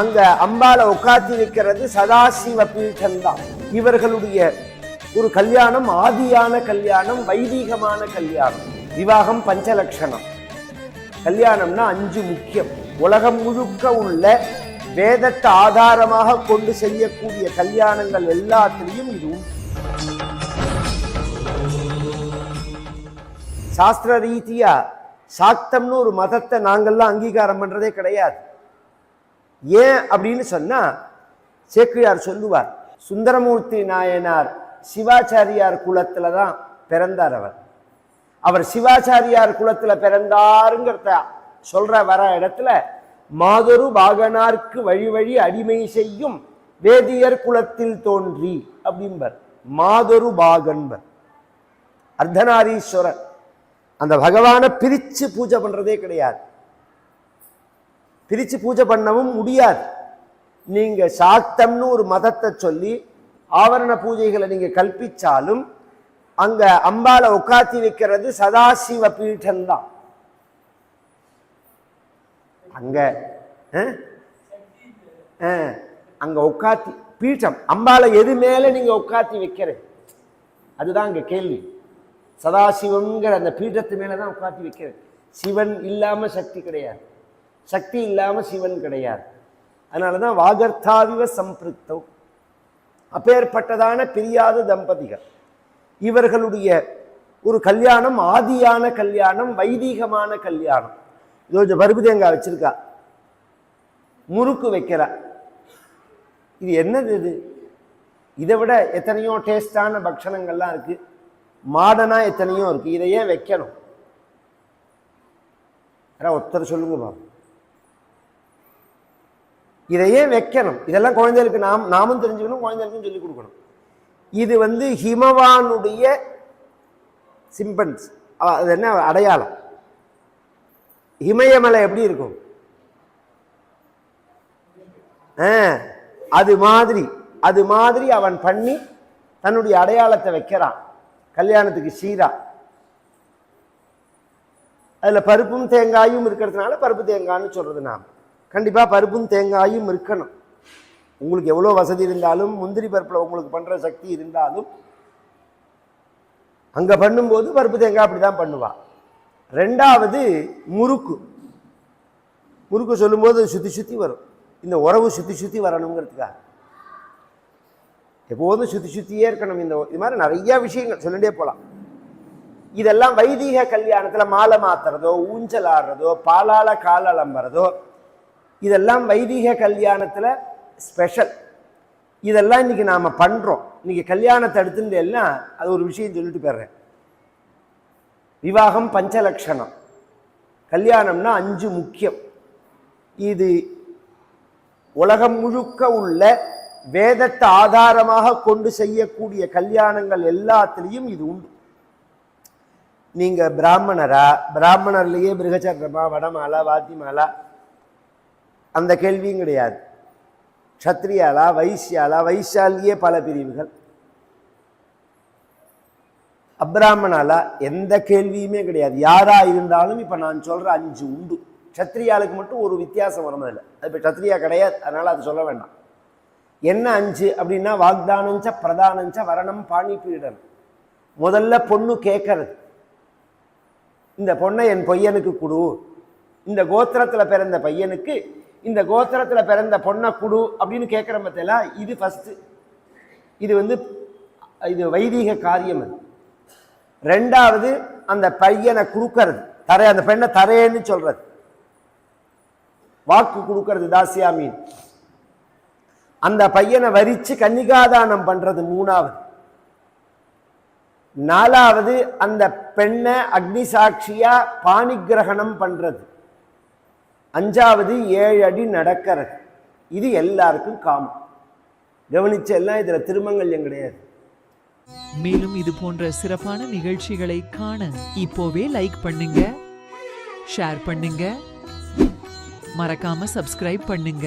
அங்க அம்பால உட்காத்தி வைக்கிறது சதாசிவ தான் இவர்களுடைய ஒரு கல்யாணம் ஆதியான கல்யாணம் வைதீகமான கல்யாணம். விவாகம் பஞ்சலட்சணம் கல்யாணம்னா அஞ்சு முக்கியம். உலகம் முழுக்க உள்ள வேதத்தை ஆதாரமாக கொண்டு செய்யக்கூடிய கல்யாணங்கள் எல்லாத்திலையும் இது சாஸ்திர ரீதியா சாக்தம்னு ஒரு மதத்தை நாங்கள்லாம் அங்கீகாரம் பண்றதே கிடையாது. ஏன் அப்படின்னு சொன்னால் சேக்கிழார் சொல்லுவார் சுந்தரமூர்த்தி நாயனார் சிவாச்சாரியார் குலத்தில் தான் பிறந்தார் அவர். அவர் சிவாச்சாரியார் குலத்தில் பிறந்தாருங்கிறத சொல்கிற வர இடத்துல மாதொரு பாகனார்க்கு வழி வழி அடிமை செய்யும் வேதியர் குலத்தில் தோன்றி அப்படின்பர் மாதொரு பாகன்பர். அர்த்தநாரீஸ்வரர். அந்த பகவானை பிரிச்சு பூஜை பண்ணுறதே கிடையாது. பிரித்து பூஜை பண்ணவும் முடியாது. நீங்கள் சாத்தம்னு ஒரு மதத்தை சொல்லி ஆவரண பூஜைகளை நீங்கள் கல்பிச்சாலும் அங்கே அம்பாலை உட்காத்தி வைக்கிறது சதாசிவ பீட்டம்தான். அங்கே அங்கே உட்காத்தி பீட்டம் அம்பாலை எது மேலே நீங்கள் உட்காத்தி வைக்கிறது அதுதான் அங்கே கேள்வி. சதாசிவங்கிற அந்த பீட்டத்து மேலே தான் உட்காத்தி வைக்கிறது சிவன் இல்லாமல் சக்தி கிடையாது. சக்தி இல்லாம சிவன் கிடையாது. அதனால தான் வாகர்த்தாவிவ சம்பிருத்தம் அப்பேற்பட்டதான பிரியாத தம்பதிகள். இவர்களுடைய ஒரு கல்யாணம் ஆதியான கல்யாணம் வைதீகமான கல்யாணம். இதோ பருப்பு தேங்காய் வச்சிருக்கா. முறுக்கு வைக்கிறா. இது என்னது இது? இதை விட எத்தனையோ டேஸ்டான பக்ஷணங்கள்லாம் இருக்கு. மாடனாக எத்தனையோ இருக்கு. இதை ஏன் வைக்கணும் ஒருத்தர் சொல்லுங்க பாபு இதை ஏன் வைக்கணும். இதெல்லாம் குழந்தைகளுக்கு நாம் நாமும் தெரிஞ்சுக்கணும் குழந்தைகளுக்கும் சொல்லிக் கொடுக்கணும். இது வந்து ஹிமவானுடைய சிம்பன்ஸ் அது என்ன? அடையாளம். இமயமலை எப்படி இருக்கும்? ஆ, அது மாதிரி அது மாதிரி அவன் பண்ணி தன்னுடைய அடையாளத்தை வைக்கிறான். கல்யாணத்துக்கு சீரா அதில் பருப்பும் தேங்காயும் இருக்கிறதுனால பருப்பு தேங்காய்னு சொல்கிறது நாம். கண்டிப்பாக பருப்பும் தேங்காயும் இருக்கணும். உங்களுக்கு எவ்வளோ வசதி இருந்தாலும் முந்திரி பருப்பில் உங்களுக்கு பண்ணுற சக்தி இருந்தாலும் அங்கே பண்ணும்போது பருப்பு தேங்காய் அப்படிதான் பண்ணுவாள் ரெண்டாவது முறுக்கு. முறுக்கு சொல்லும்போது சுத்தி சுத்தி வரும். இந்த உறவு சுத்தி சுத்தி வரணுங்கிறதுக்காக. எப்போதும் சுத்தி சுத்தியே இருக்கணும். இந்த இது மாதிரி நிறையா விஷயங்கள் சொல்லிட்டே போகலாம் இதெல்லாம் வைதிக கல்யாணத்தில் மாலை மாத்துறதோ ஊஞ்சல் ஆடுறதோ பாலால் கால் அலம்புறதோ இதெல்லாம் வைதீக கல்யாணத்தில் ஸ்பெஷல் இதெல்லாம் இன்னைக்கு நாம பண்ணுறோம் இன்னைக்கு கல்யாணத்தை எடுத்துட்டு எல்லாம் அது ஒரு விஷயம் சொல்லிட்டு போயிடுறேன். விவாகம் பஞ்சலக்ஷணம். கல்யாணம்னா அஞ்சு முக்கியம். இது உலகம் முழுக்க உள்ள வேதத்தை ஆதாரமாக கொண்டு செய்யக்கூடிய கல்யாணங்கள் எல்லாத்துலேயும் இது உண்டு. நீங்கள் பிராமணரா பிராமணர்லேயே பிருகச்சர்மா வடமாலா வாத்திமாலா அந்த கேள்வியும் கிடையாது. க்ஷத்ரியாலா வைசியாலா வைசாலியே பல பிரிவுகள். அப்ராமணாலா எந்த கேள்வியுமே கிடையாது. யாராக இருந்தாலும் இப்போ நான் சொல்கிற அஞ்சு உண்டு. க்ஷத்ரியாளுக்கு மட்டும் ஒரு வித்தியாசம் வரும் அதில். அது இப்போ க்ஷத்ரியா கிடையாது. அதனால் அது சொல்ல வேண்டாம். என்ன அஞ்சு அப்படின்னா வாக்தானஞ்ச பிரதானஞ்ச வரணம் பாணி முதல்ல பொண்ணு கேட்கறது இந்த பொண்ணை என் பையனுக்கு கொடு. இந்த கோத்திரத்தில் பிறந்த பையனுக்கு இந்த கோத்திரத்தில் பிறந்த பொண்ணை குடு அப்படின்னு கேட்குற பத்தில இது ஃபஸ்ட்டு இது வந்து இது வைதீக காரியம் அது. ரெண்டாவது அந்த பையனை கொடுக்கறது. தர அந்த பெண்ணை தரேன்னு சொல்றது. வாக்கு கொடுக்கறது தாசியாமீன் அந்த பையனை வரிச்சு கன்னிகாதானம் பண்றது மூணாவது. நாலாவது அந்த பெண்ணை அக்னி சாட்சியா பாணிகிரகணம் பண்றது. அஞ்சாவது ஏழு அடி நடக்கிறது. இது எல்லாருக்கும் காமம் கவனிச்ச எல்லாம் இதுல திருமங்கல்யம் கிடையாது. மேலும் இது போன்ற சிறப்பான நிகழ்ச்சிகளை காண இப்போவே லைக் பண்ணுங்க ஷேர் பண்ணுங்க. மறக்காம சப்ஸ்கிரைப் பண்ணுங்க.